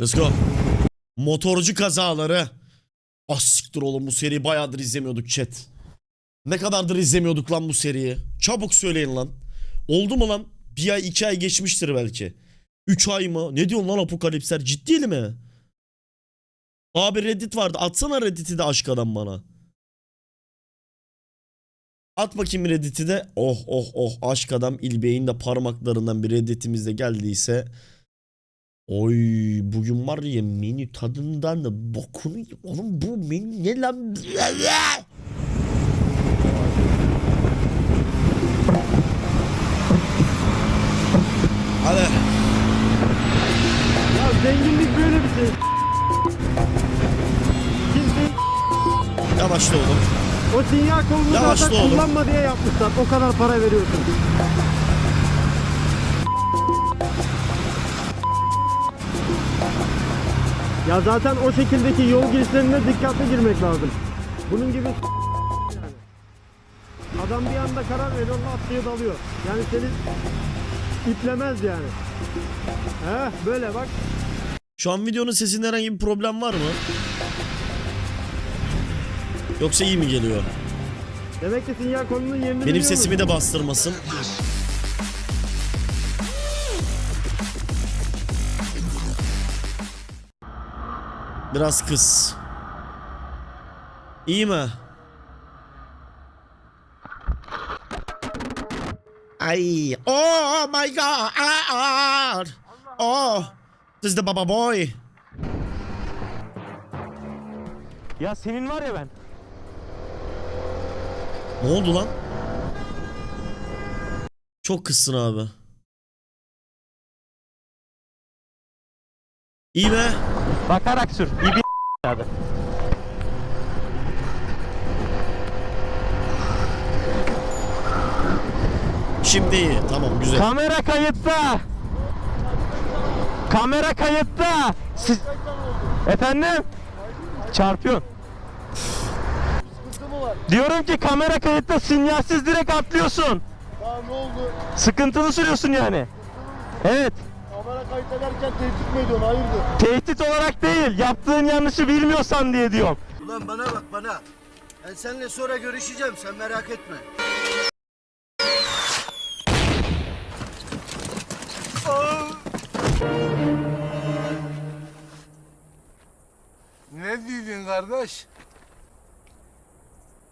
Let's go. Motorcu kazaları. Ah siktir oğlum bu seriyi bayağıdır izlemiyorduk chat. Ne kadardır izlemiyorduk lan bu seriyi. Çabuk söyleyin lan. Oldu mu lan? Bir ay iki ay geçmiştir belki. Üç ay mı? Ne diyorsun lan apokalipsler? Ciddi mi? Abi Reddit vardı. Atsana Reddit'i de aşk adam bana. At bakayım Reddit'i de. Oh oh oh aşk adam İlbey'in de parmaklarından bir Reddit'imiz de geldiyse. Oy bugün var ya menü tadından da bokunu oğlum bu menü ne lan? Hadi. Ya zenginlik böyle bir şey. Kimse Yavaşla oğlum. o sinyal kolunu Yavaşla zaten oğlum. kullanma diye yapmışlar. O kadar para veriyorsun. Ya zaten o şekildeki yol girişlerine dikkatli girmek lazım. Bunun gibi yani. Adam bir anda karar veriyor, laf diye dalıyor. Yani seni iplemez yani. He böyle bak. Şu an videonun sesinde herhangi bir problem var mı? Yoksa iyi mi geliyor? Demek ki sinyal kolunun yerini Benim sesimi de bastırmasın. Biraz kız. İyi mi? Ay. Oh my god. Oh. This is the baba boy. Ya senin var ya ben. Ne oldu lan? Çok kızsın abi. İyi be. Bakarak sür. İyi bir abi. Şimdi iyi. Tamam güzel. Kamera kayıtta. Kamera kayıtta. Siz... Efendim? Çarpıyorsun. Diyorum ki kamera kayıtta sinyalsiz direkt atlıyorsun. Daha ne oldu? Sıkıntılı sürüyorsun yani. Evet. Kamera kayıt ederken tehdit mi ediyorsun? Hayırdır? Tehdit olarak değil. Yaptığın yanlışı bilmiyorsan diye diyorum. Ulan bana bak bana. Ben seninle sonra görüşeceğim sen merak etme. Ne dedin kardeş?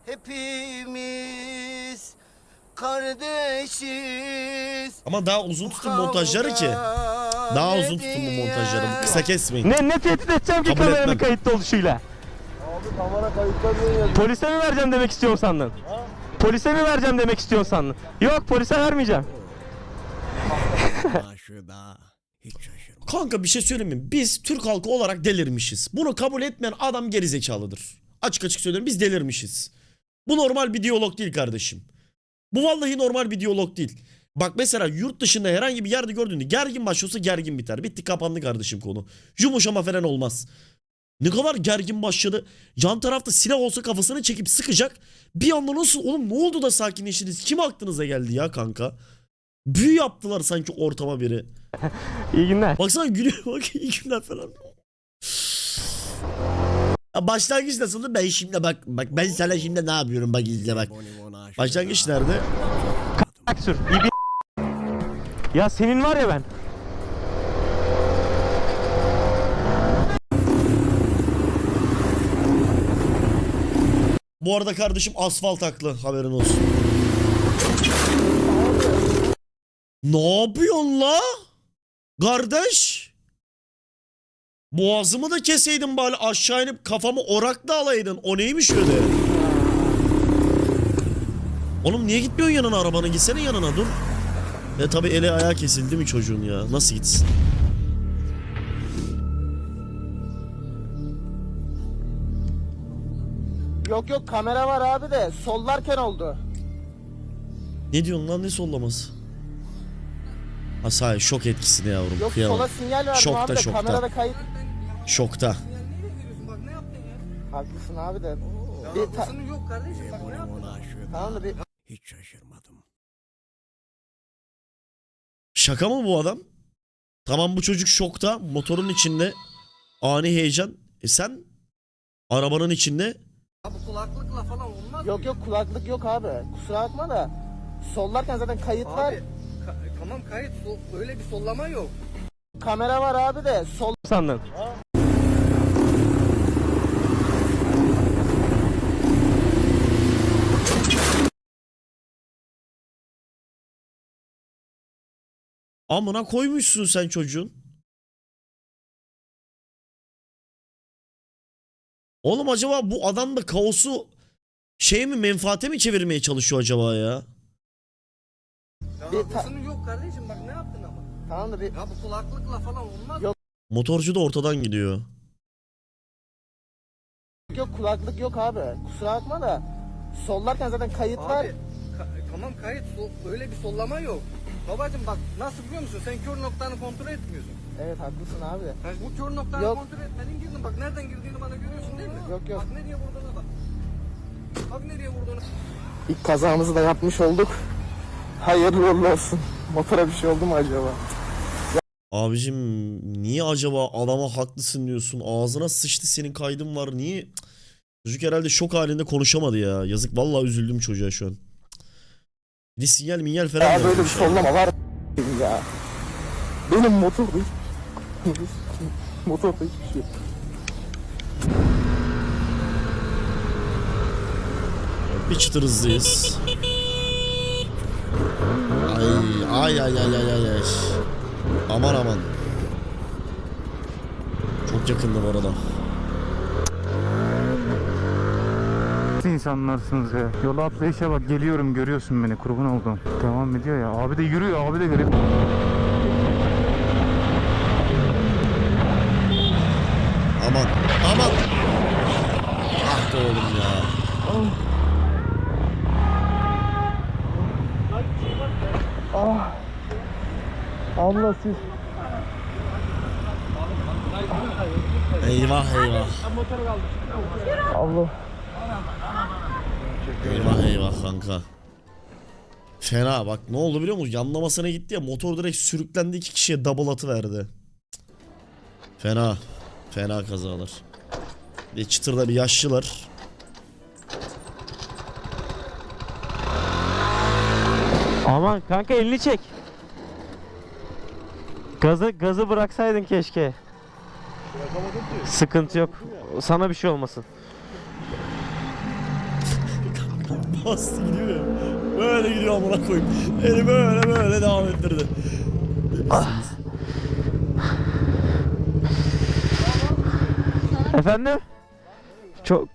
Hepimiz kardeşiz. Ama daha uzun tutun montajları ki. Daha uzun tutun bu montajları. Kısa kesmeyin. Ne ne tehdit edeceğim ki Kabul kameranın etmem. kayıtta oluşuyla? Abi kamera kayıtlar niye yazıyor? Polise mi vereceğim demek istiyorsun sandın? Polise mi vereceğim demek istiyorsun sandın? Yok polise vermeyeceğim. Kanka bir şey söyleyeyim mi? Biz Türk halkı olarak delirmişiz. Bunu kabul etmeyen adam gerizekalıdır. Açık açık söylüyorum biz delirmişiz. Bu normal bir diyalog değil kardeşim. Bu vallahi normal bir diyalog değil. Bak mesela yurt dışında herhangi bir yerde gördüğünde gergin başlıyorsa gergin biter. Bitti kapandı kardeşim konu. Yumuşama falan olmaz. Ne kadar gergin başladı. Yan tarafta silah olsa kafasını çekip sıkacak. Bir anda nasıl oğlum ne oldu da sakinleştiniz? Kim aklınıza geldi ya kanka? Büyü yaptılar sanki ortama biri. İyi günler. Baksana gülüyor bak iyi günler falan. Ya başlangıç nasıldı? Ben şimdi bak bak ben sana şimdi ne yapıyorum bak izle bak. Başlangıç nerede? Bak sür. İyi bir... Ya senin var ya ben. Bu arada kardeşim asfalt haklı haberin olsun. Ne yapıyorsun la? Kardeş. Boğazımı da keseydin bari aşağı inip kafamı orakla alaydın. O neymiş öyle? Oğlum niye gitmiyorsun yanına arabanın? Gitsene yanına dur. E tabi eli ayağı kesildi mi çocuğun ya? Nasıl gitsin? Yok yok kamera var abi de sollarken oldu. Ne diyorsun lan ne sollaması? Ha sahi şok etkisini yavrum. Yok kıyamam. sola sinyal verdim Şokta, abi de şokta. kamerada kayıt. Şokta. Haklısın abi de. Bir ta- yok kardeşim. tamam da bir Şaka mı bu adam? Tamam bu çocuk şokta motorun içinde Ani heyecan. E sen arabanın içinde Ya bu kulaklıkla falan olmaz. Yok yok kulaklık yok abi. Kusura bakma da. Sollarken zaten kayıt var. Abi ka- tamam kayıt sol- öyle bir sollama yok. Kamera var abi de sol Sandın. Amına koymuşsun sen çocuğun. Oğlum acaba bu adam da kaosu şey mi menfaate mi çevirmeye çalışıyor acaba ya? Bir ta- haklısın yok kardeşim bak ne yaptın ama. tamam da bir Ya bu kulaklıkla falan olmaz. Yok. Motorcu da ortadan gidiyor. yok kulaklık yok abi. Kusura bakma da. Sollarken zaten kayıt var. Abi ka- tamam kayıt sol- öyle bir sollama yok. Babacım bak nasıl biliyor musun sen kör noktanı kontrol etmiyorsun. Evet haklısın abi. Sen bu kör noktanı Yok. kontrol etmedin girdin bak nereden girdiğini bana görüyorsun değil mi? Yok, yok. Bak nereye vurduğuna bak. Bak nereye vurduğunu. İlk kazamızı da yapmış olduk. Hayırlı uğurlu olsun. Motora bir şey oldu mu acaba? Abicim niye acaba adama haklısın diyorsun? Ağzına sıçtı senin kaydın var. Niye? Çocuk herhalde şok halinde konuşamadı ya. Yazık vallahi üzüldüm çocuğa şu an. Bir de sinyal minyal falan Ya böyle bir vermiş ya. sollama var ya. Benim motor Motorda hiçbir şey. Bir çıtır hızlıyız. Ay ay ay ay ay ay ay. Aman aman. Çok yakındı bu arada. Nasıl insanlarsınız ya? Yola atlayışa bak geliyorum görüyorsun beni kurban oldum. Devam ediyor ya. Abi de yürüyor abi de garip. Aman aman. Ah be oğlum ya. Allah siz. Eyvah eyvah. Allah. Eyvah eyvah kanka. Fena bak ne oldu biliyor musun? Yanlamasına gitti ya motor direkt sürüklendi iki kişiye double atı verdi. Fena. Fena kazalar. Bir çıtırda bir yaşlılar. Aman kanka elini çek. Gazı gazı bıraksaydın keşke. Sıkıntı yok. Sana bir şey olmasın. Bastı gidiyor ya. Böyle gidiyor amına koyayım. Eli böyle böyle devam ettirdi. Efendim? Çok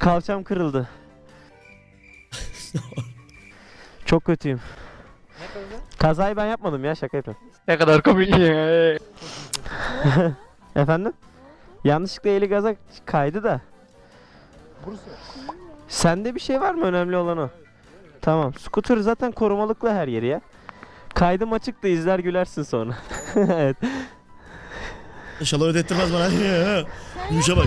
kalçam kırıldı. Çok kötüyüm. Kazayı ben yapmadım ya şaka yapıyorum. Ne kadar komik ya. Efendim? Yanlışlıkla eli gaza kaydı da. Sende bir şey var mı önemli olan o? Tamam. Scooter zaten korumalıklı her yeri ya. Kaydım açık da izler gülersin sonra. evet. İnşallah ödettirmez bana. Yuşa bak.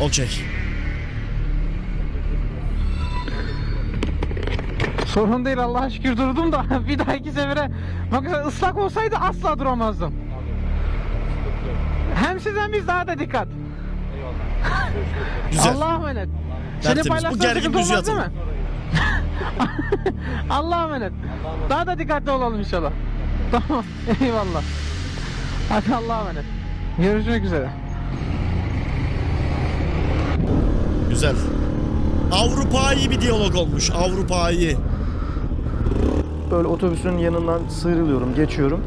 Of. Sorun değil Allah'a şükür durdum da bir dahaki sefere bak ıslak olsaydı asla duramazdım. Hem siz hem biz daha da dikkat. Güzel. Allah'a emanet. Seni Tertemiz. Bu paylaşsan gergin sıkıntı olmaz değil mi? atalım. Allah'a emanet. Daha da dikkatli olalım inşallah. Tamam. Eyvallah. Hadi Allah'a emanet. Görüşmek üzere. Güzel. Avrupa'yı bir diyalog olmuş. Avrupa'yı. Böyle otobüsün yanından sıyrılıyorum, geçiyorum.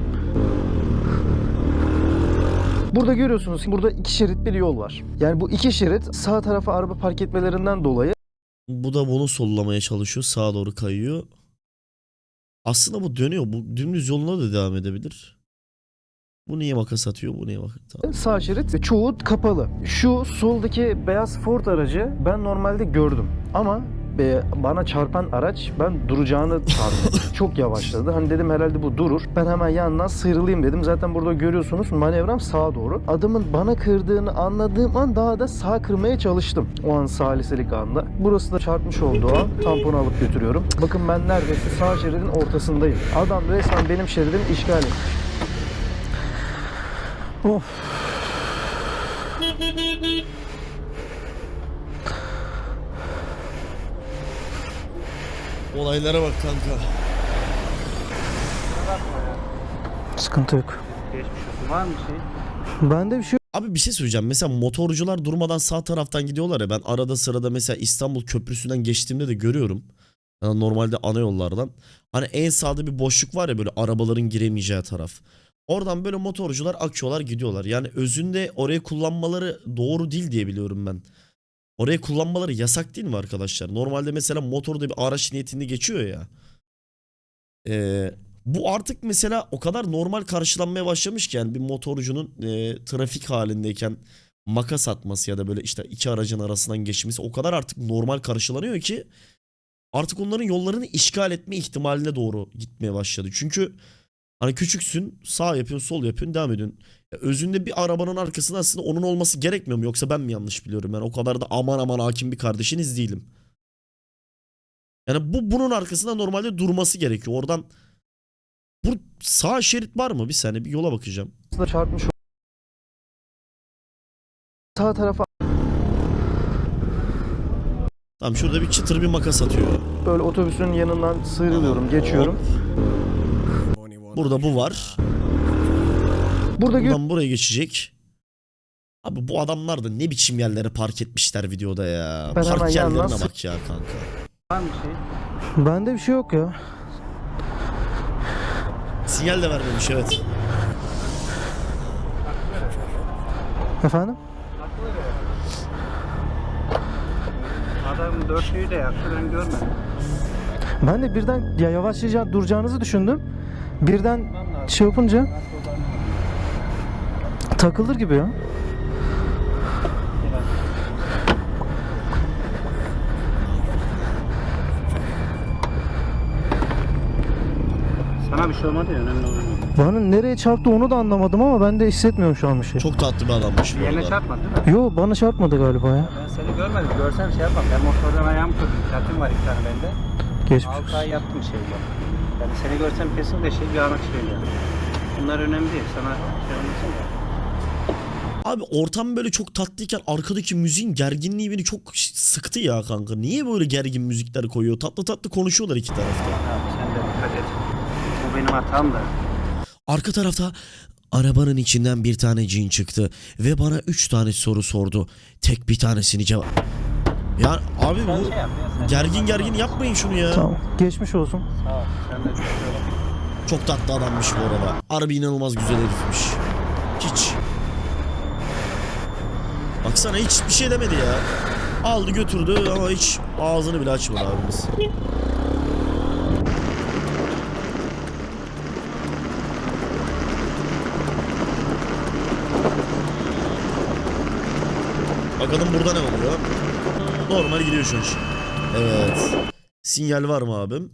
Burada görüyorsunuz burada iki şerit bir yol var. Yani bu iki şerit sağ tarafa araba park etmelerinden dolayı Bu da bunu sollamaya çalışıyor. Sağa doğru kayıyor. Aslında bu dönüyor. Bu dümdüz yoluna da devam edebilir. Bu niye makas atıyor? Bu niye makas Tamam. sağ şerit çoğu kapalı. Şu soldaki beyaz Ford aracı ben normalde gördüm. Ama e, bana çarpan araç ben duracağını sandım. Çok yavaşladı. Hani dedim herhalde bu durur. Ben hemen yandan sıyrılayım dedim. Zaten burada görüyorsunuz manevram sağa doğru. Adamın bana kırdığını anladığım an daha da sağ kırmaya çalıştım. O an saliselik anda. Burası da çarpmış olduğu an tamponu alıp götürüyorum. Bakın ben neredeyse sağ şeridin ortasındayım. Adam resmen benim şeridimi işgal etmiş. Of. Olaylara bak kanka. Sıkıntı yok. Geçmiş olsun. Var mı şey? Bende bir şey Abi bir şey söyleyeceğim. Mesela motorcular durmadan sağ taraftan gidiyorlar ya. Ben arada sırada mesela İstanbul Köprüsü'nden geçtiğimde de görüyorum. Yani normalde ana yollardan. Hani en sağda bir boşluk var ya böyle arabaların giremeyeceği taraf. Oradan böyle motorcular akıyorlar gidiyorlar. Yani özünde orayı kullanmaları doğru değil diye biliyorum ben. Orayı kullanmaları yasak değil mi arkadaşlar? Normalde mesela motorda bir araç niyetinde geçiyor ya. Ee, bu artık mesela o kadar normal karşılanmaya başlamış ki yani bir motorcunun e, trafik halindeyken makas atması ya da böyle işte iki aracın arasından geçmesi o kadar artık normal karşılanıyor ki artık onların yollarını işgal etme ihtimaline doğru gitmeye başladı. Çünkü hani küçüksün sağ yapıyorsun sol yapıyorsun devam ediyorsun. Ya özünde bir arabanın arkasında aslında onun olması gerekmiyor mu yoksa ben mi yanlış biliyorum? Ben o kadar da aman aman hakim bir kardeşiniz değilim. Yani bu bunun arkasında normalde durması gerekiyor. Oradan bu sağ şerit var mı? Bir saniye bir yola bakacağım. çarpmış sağ tarafa Tamam şurada bir çıtır bir makas atıyor. böyle otobüsün yanından sıyrılıyorum, geçiyorum. Burada bu var. Burada Buradan buraya geçecek. Abi bu adamlar da ne biçim yerlere park etmişler videoda ya. Ben hemen park yerlerine sı- bak ya kanka. Var mı bir şey? bende bir şey yok ya. Sinyal de vermemiş evet. Efendim? Adam dörtlüyü de yaktı ben görmedim. Ben de birden ya yavaşlayacağını duracağınızı düşündüm. Birden şey yapınca takılır gibi ya. Sana bir şey olmadı ya önemli olan. Bana nereye çarptı onu da anlamadım ama ben de hissetmiyorum şu an bir şey. Çok tatlı bir adammış bu Yerine arada. çarpmadı değil mi? Yo bana çarpmadı galiba ya. Ben seni görmedim. Görsem şey yapmam. Ben motordan ayağımı kırdım. Platin var iki tane bende. Geçmiş 6 ay yattım şeyle. Yani seni görsem kesin de şey bir ana çıkıyor. Bunlar önemli değil. Sana şey olmasın da. Abi ortam böyle çok tatlıyken arkadaki müziğin gerginliği beni çok sıktı ya kanka. Niye böyle gergin müzikler koyuyor? Tatlı tatlı konuşuyorlar iki tarafta. Abi sen de dikkat et. Bu benim hatam da. Arka tarafta arabanın içinden bir tane cin çıktı ve bana üç tane soru sordu. Tek bir tanesini cevap... Ya abi bu gergin gergin yapmayın şunu ya. Tamam. Geçmiş olsun. Sağ ol. Sen de çok. Çok tatlı adammış bu arada. Harbi inanılmaz güzel herifmiş. Hiç. Baksana hiç bir şey demedi ya. Aldı götürdü ama hiç ağzını bile açmadı abimiz. Bakalım burada ne oluyor? Normal gidiyor şu an. Evet. Sinyal var mı abim?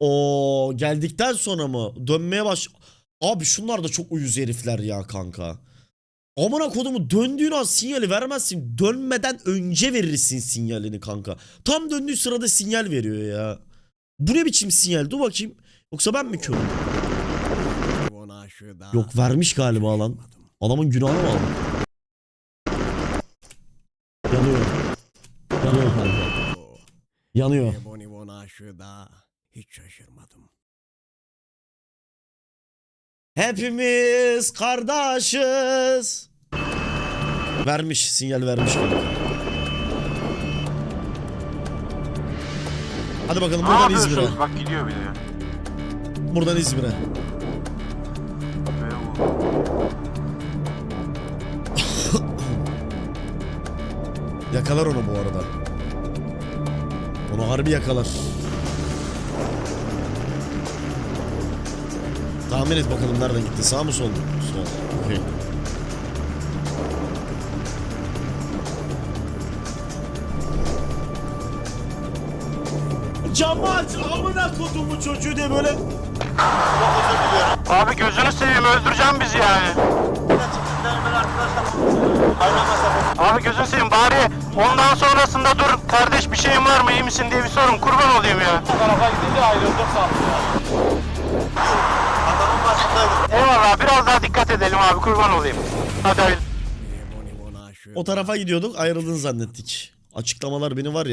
O geldikten sonra mı? Dönmeye baş... Abi şunlar da çok uyuz herifler ya kanka. Amına kodumu döndüğün an sinyali vermezsin. Dönmeden önce verirsin sinyalini kanka. Tam döndüğü sırada sinyal veriyor ya. Bu ne biçim sinyal? Dur bakayım. Yoksa ben mi körüm? Yok vermiş galiba lan. Adamın günahını mı aldın? Yanıyor. Yanıyor kanka. Yanıyor. Bonibon aşığı da hiç şaşırmadım. Hepimiz kardeşiz. Vermiş, sinyal vermiş. Hadi bakalım buradan İzmir'e. Bak gidiyor bir de. Buradan İzmir'e. Yakalar onu bu arada. Onu harbi yakalar. Tahmin et bakalım nereden gitti. Sağ mı sol mu? Sol. Okey. Camı aç amına kodumu çocuğu diye böyle Abi gözünü seveyim öldüreceğim bizi yani. Abi gözünü seveyim bari ondan sonrasında dur kardeş bir şeyin var mı iyi misin diye bir sorun kurban olayım ya. tarafa gidince ayrıldım Eyvallah biraz daha dikkat edelim abi kurban olayım. Hadi hayırlı. O tarafa gidiyorduk ayrıldın zannettik. Açıklamalar beni var ya